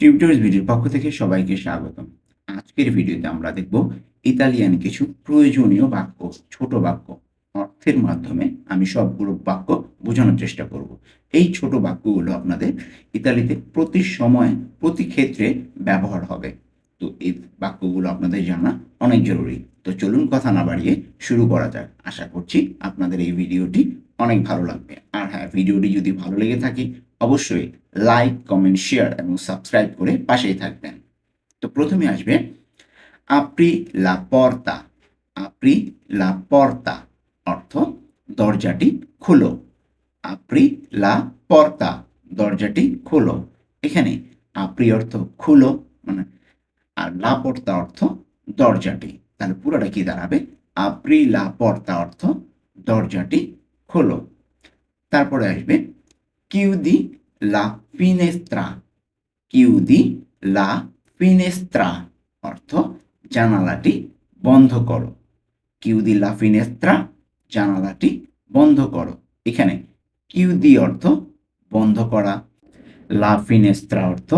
Tutors ভিডিওর পক্ষ থেকে সবাইকে স্বাগতম। আজকের ভিডিওতে আমরা দেখব ইতালিয়ান কিছু প্রয়োজনীয় বাক্য, ছোট বাক্য অর্থের মাধ্যমে আমি সবগুলো বাক্য বোঝানোর চেষ্টা করব। এই ছোট বাক্যগুলো আপনাদের ইতালিতে প্রতি সময়, প্রতি ক্ষেত্রে ব্যবহার হবে। তো এই বাক্যগুলো আপনাদের জানা অনেক জরুরি। তো চলুন কথা না বাড়িয়ে শুরু করা যাক। আশা করছি আপনাদের এই ভিডিওটি অনেক ভালো লাগবে। আর হ্যাঁ ভিডিওটি যদি ভালো লেগে থাকে, অবশ্যই লাইক, কমেন্ট, শেয়ার এবং সাবস্ক্রাইব করে পাশেই থাকবেন। তো প্রথমে আসবে আপরি লা পর্তা। আপরি লা পর্তা অর্থ দরজাটি খুলো। আপরি লা পর্তা, দরজাটি খুলো। এখানে আপরি অর্থ খুলো মানে আর লা পর্তা অর্থ দরজাটি। তাহলে পুরোটা কি দাঁড়াবে? আপরি লা পর্তা অর্থ দরজাটি খোলো। তারপরে আসবে কিউদি লা ফিনেস্ত্রা কিউদি লা ফিনেস্ত্রা অর্থ জানালাটি বন্ধ করো। কিউদি লা ফিনেস্ত্রা জানালাটি বন্ধ করো। এখানে কিউদি অর্থ বন্ধ করা। লা ফিনেস্ত্রা অর্থ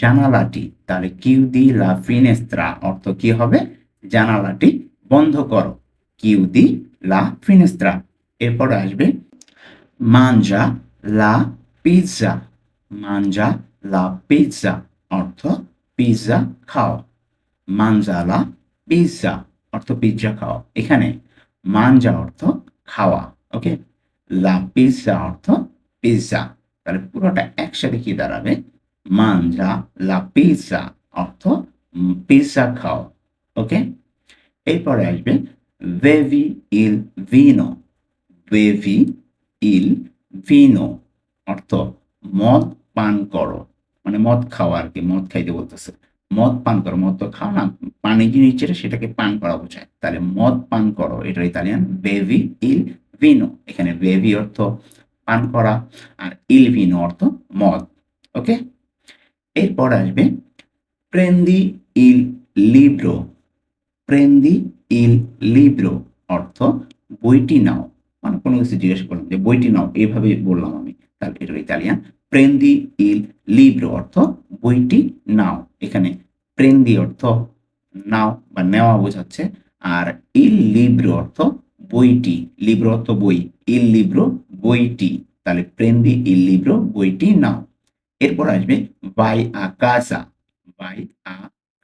জানালাটি। তাহলে কিউদি লা ফিনেস্ত্রা অর্থ কি হবে? জানালাটি বন্ধ করো। কিউদি লা ফিনেস্ত্রা এরপরে আসবে মাঞ্জা লা পিৎজা মাঞ্জা লা পিৎজা অর্থ পিৎজা খাও। মাঞ্জা লা পিৎজা অর্থ পিৎজা খাও। এখানে মাঞ্জা অর্থ খাওয়া ওকে লা পিৎজা অর্থ পিৎজা তাহলে পুরোটা একসাথে কি দাঁড়াবে? মাঞ্জা লা পিৎজা অর্থ পিৎজা খাও ওকে এরপরে আসবে ভেভি ইল ভিনো ভেভি ইল ভিনো অর্থ মদ পান করো। মানে মদ খাওয়া আর কি, মদ খাইতে বলতেছে। মদ পান করো, মদ তো খাও না, পানি জিনিস যেটা সেটাকে পান করা বোঝায়। তাহলে মদ পান করো, এটা ইতালিয়ান বেভি ইল ভিনো। এখানে বেভি অর্থ পান করা আর ইল ভিনো অর্থ মদ, ওকে? এরপর আসবে প্রেন্দি ইল লিব্রো। প্রেন্দি ইল লিব্রো অর্থ বইটি নাও। মানে কোনো কিছু জিজ্ঞেস করলাম যে বইটি নাও, এইভাবে বললাম আমি। তাহলে এটা ইতালিয়ান। প্রেন্দি ইল লিব্রো অর্থ বইটি নাও। এখানে প্রেন্দি অর্থ নাও বা নেওয়া বোঝাচ্ছে। আর ইল লিব্রো অর্থ বইটি। লিব্রো অর্থ বই। ইল লিব্রো বইটি। তাহলে প্রেন্দি ইল লিব্রো বইটি নাও। এরপর আসবে বাই আ কাজা বাই আ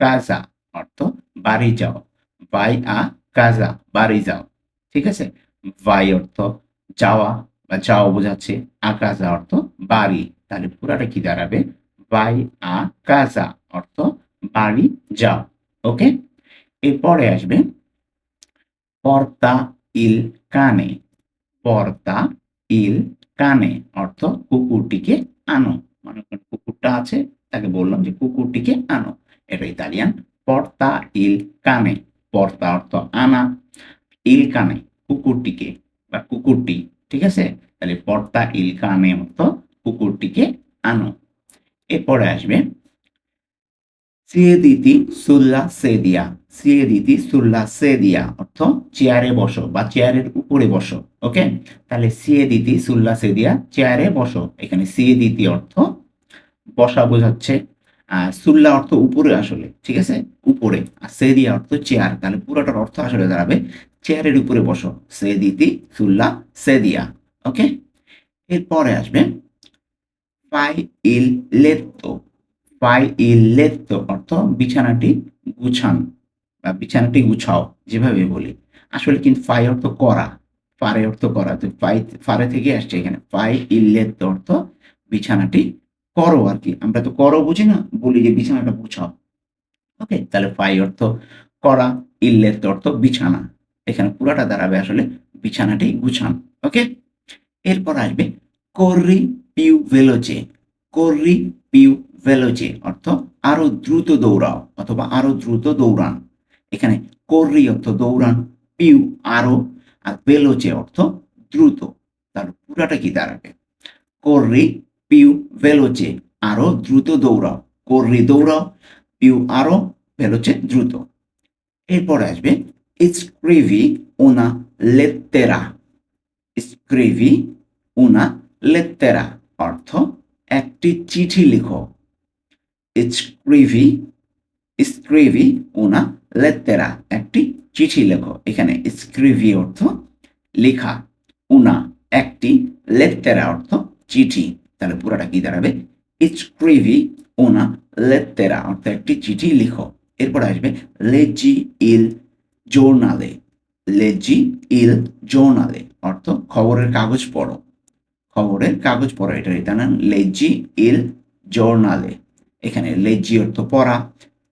কাজা অর্থ বাড়ি যাও। বাই আ কাজা বাড়ি যাও। ঠিক আছে? ভাই অর্থ যাওয়া। যাও বোঝাচ্ছে, আকাজা অর্থ বাড়ি। তাহলে পুরাটা কি দাঁড়াবে? বাই আ কাজা অর্থ বাড়ি যাও। ওকে? এরপরে আসবে পর্তা ইল কানে। পর্তা ইল কানে অর্থ কুকুরটিকে আনো। মানে কুকুরটা আছে, তাকে বললাম যে কুকুরটিকে আনো। এটা ইতালিয়ান পর্তা ইল কানে। পর্তা অর্থ আনা, ইল কানে, কুকুরটিকে বা কুকুরটি। ঠিক আছে? তাহলে পর্তা ইল কানে অর্থ কুকুরটিকে আনো। এরপরে আসবে সিয়েদিতি সুল্লা সেদিয়া। সিয়েদিতি সুল্লা সেদিয়া অর্থ চেয়ারে বসো বা চেয়ারের উপরে বসো ওকে তাহলে সিয়েদিতি সুল্লা সেদিয়া চেয়ারে বসো। এখানে সিয়েদিতি অর্থ বসা বোঝাচ্ছে। আর সুল্লা অর্থ উপরে আসলে, ঠিক আছে? উপরে। আর সেদিয়া অর্থ চেয়ার তাহলে পুরোটার অর্থ আসলে দাঁড়াবে চেয়ারের উপরে বসো। সে সেদিতি সুল্লা সেদিয়া ওকে এরপরে আসবে ফাই ইল লেত্তো ফাই ইল লেত্তো অর্থ বিছানাটি গুছান বা বিছানাটি গুছাও, যেভাবে বলি। আসলে কিন্তু ফাই অর্থ করা, ফারে অর্থ করা। তো ফাই, ফারে থেকে আসছে এখানে। ফাই ইল লেত্তো অর্থ বিছানাটি করো আর কি। আমরা তো করো বুঝি না, বলি যে বিছানাটা গুছাও। ওকে তাহলে ফাই অর্থ করা ইল্লেত অর্থ বিছানা। এখানে পুরাটা দাঁড়াবে আসলে বিছানাটি গুছান, ওকে? এরপর আসবে কর্রি পিউ ভেলোচে কর্রি পিউ ভেলোচে অর্থ আরও দ্রুত দৌড়াও অথবা আরও দ্রুত দৌড়ান। এখানে কর্রি অর্থ দৌড়ান, পিউ আরও, আর ভেলোচে অর্থ দ্রুত। তার পুরাটা কি দাঁড়াবে? কর্রি পিউ ভেলোচে আরও দ্রুত দৌড়াও কর্রি দৌড়াও, পিউ আরও ভেলোচে দ্রুত। এরপর আসবে স্ক্রিভি una lettera. স্ক্রিভি una lettera. অর্থ একটি চিঠি লিখো। স্ক্রিভি স্ক্রিভি una lettera. একটি চিঠি লেখো। এখানে স্ক্রিভি অর্থ লেখা। Una, একটি লেটেরা অর্থ চিঠি। তাহলে পুরোটা কি দাঁড়াবে? স্ক্রিভি una lettera অর্থ একটি চিঠি লিখো। এরপর আসবে লেজি ইল জোর্নালে লেজি ইল জোর্নালে অর্থ খবরের কাগজ পড়ো। খবরের কাগজ পড়ো, এটা নাম লেজি ইল জোর্নালে এখানে লেজি অর্থ পড়া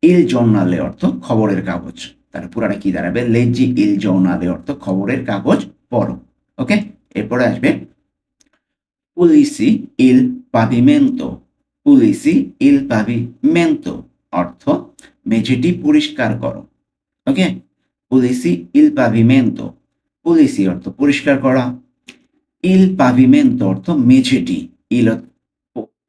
ইল জোর্নালে অর্থ খবরের কাগজ। তাহলে পুরাটা কি দাঁড়াবে? লেজি ইল জর্নালে অর্থ খবরের কাগজ পড়ো। ওকে? এরপরে আসবে পুলিসি ইল পাভিমেন্তো পুলিসি ইল পাভিমেন্তো অর্থ মেঝেটি পরিষ্কার করো। ওকে? পুলিসি ইল পাভিমেন্তো পুলিসি অর্থ পরিষ্কার করা। ইল পাভিমেন্তো অর্থ মেঝেটি। ইল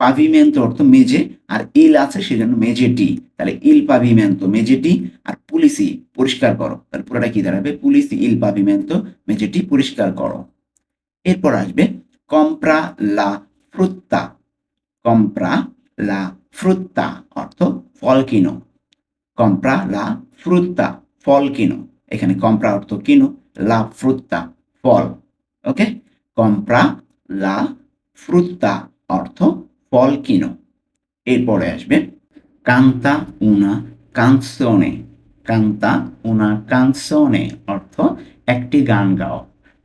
পাভিমেন্তো অর্থ মেঝে, আর ইল আছে সেজন্য মেঝেটি। তাহলে ইল পাভিমেন্তো মেঝেটি, আর পুলিসি পরিষ্কার করো। তাহলে পুরোটা কি দাঁড়াবে? পুলিসি ইল পাভিমেন্তো মেঝেটি পরিষ্কার করো। এরপর আসবে কম্প্রা লা ফ্রুত্তা। কম্প্রা লা ফ্রুত্তা অর্থ ফল কিনো কম্প্রা লা ফ্রুত্তা ফল কিনো এখানে কম্প্রা অর্থ কিনো লা ফ্রুত্তা ফল ওকে কম্প্রা লা ফ্রুত্তা অর্থ ফল কিনো। এরপরে আসবে কান্তা উনা কানসনে কান্তা উনা কানসনে অর্থ একটি গান গাও।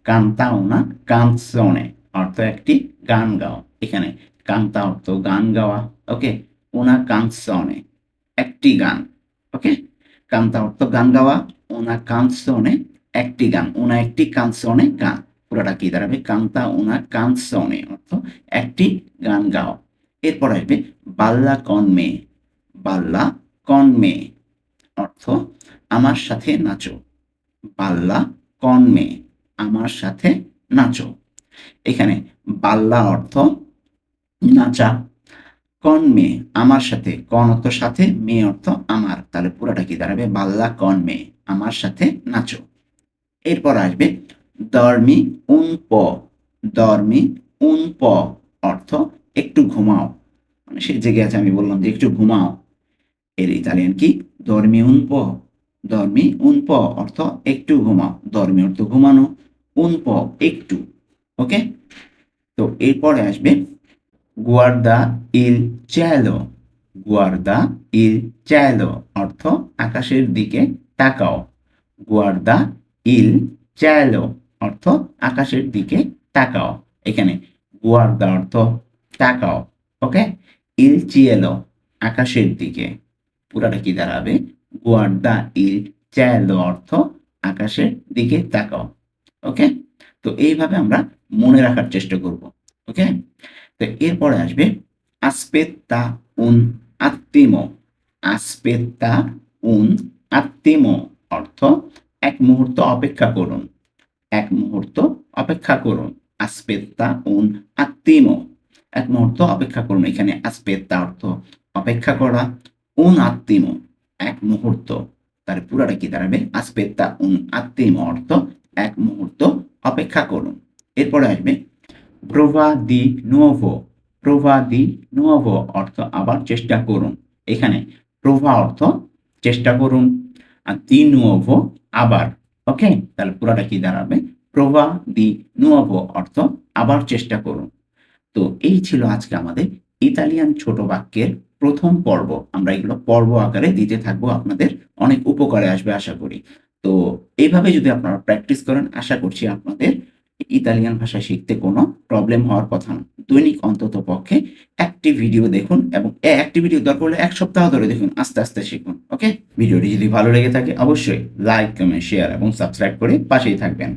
কান্তা উনা কানসনে অর্থ একটি গান গাও। এখানে কান্তা অর্থ গান গাওয়া ওকে উনা কানসনে একটি গান ওকে কান্তা অর্থ গান গাওয়া উনা কানসনে একটি গান, ওনা একটি কানসনে গান। পুরোটা কি দাঁড়াবে? কান্তা উনা কানসনে, অর্থ একটি গান গাও। এরপর আসবে বাল্লা কন মে, বাল্লা কন মে, অর্থ আমার সাথে নাচো। বাল্লা কন মে, আমার সাথে নাচো। এখানে বাল্লা অর্থ নাচা। কন মে, আমার সাথে, কন অর্থ সাথে মেয়ে অর্থ আমার। তাহলে পুরোটা কি দাঁড়াবে? বাল্লা কন মে। আমার সাথে নাচো। এরপর আসবে দর্মি উন প। দর্মি উন প অর্থ একটু ঘুমাও। মানে সে জেগে আছে, আমি বললাম যে একটু ঘুমাও। এর ইতালিয়ান কি? দর্মি উন প। দর্মি উন প অর্থ একটু ঘুমাও। দর্মি অর্থ ঘুমানো, উন প একটু। ওকে? তো এরপরে আসবে গুয়ার্দা ইল চ্যালো। গুয়ার্দা ইল চ্যালো অর্থ আকাশের দিকে তাকাও। গুয়ার্দা ইল চ্যালো অর্থ আকাশের দিকে তাকাও। এখানে গুয়ার্দা অর্থ তাকাও, ওকে? ইল চিয়েলো আকাশের দিকে। পুরাটা কি দাঁড়াবে? গুয়ার্দা ইল চ্যালো অর্থ আকাশের দিকে তাকাও, ওকে? তো এইভাবে আমরা মনে রাখার চেষ্টা করব, ওকে? তো এরপরে আসবে আসপেত্তা উন আত্মিমো। আসপেত্তা উন আত্মিমো অর্থ এক মুহূর্ত অপেক্ষা করুন। এক মুহূর্ত অপেক্ষা করুন। আসপেত্তা উন আত্মিমো এক মুহূর্ত অপেক্ষা করুন। এখানে আসপেত্তা অর্থ অপেক্ষা করা, উন আত্মিমো এক মুহূর্ত, তার পুরাটা কি দাঁড়াবে? আসপেত্তা উন আত্মিমো অর্থ এক মুহূর্ত অপেক্ষা করুন। এরপরে আসবে প্রভা দি নোভো প্রভা দি নোভো অর্থ আবার চেষ্টা করুন। এখানে প্রভা অর্থ চেষ্টা করুন। আর দি নোভো আবার ওকে তাহলে পুরাটা কি দাঁড়াবে? প্রভা দি নোভো অর্থ আবার চেষ্টা করুন। তো এই ছিল আজকে আমাদের ইতালিয়ান ছোট বাক্যের প্রথম পর্ব। আমরা এগুলো পর্ব আকারে দিতে থাকব, আপনাদের অনেক উপকারে আসবে আশা করি। তো এইভাবে যদি আপনারা প্র্যাকটিস করেন, আশা করছি আপনাদের ইতালিয়ান ভাষা শিখতে কোনো প্রবলেম হওয়ার কথা না। দৈনিক অন্তত পক্ষে একটি ভিডিও দেখুন এবং একটি ভিডিও দরকার হলে এক সপ্তাহ ধরে দেখুন, আস্তে আস্তে শিখুন ওকে ভিডিওটি যদি ভালো লেগে থাকে, অবশ্যই লাইক কমেন্ট শেয়ার এবং সাবস্ক্রাইব করে পাশেই থাকবেন।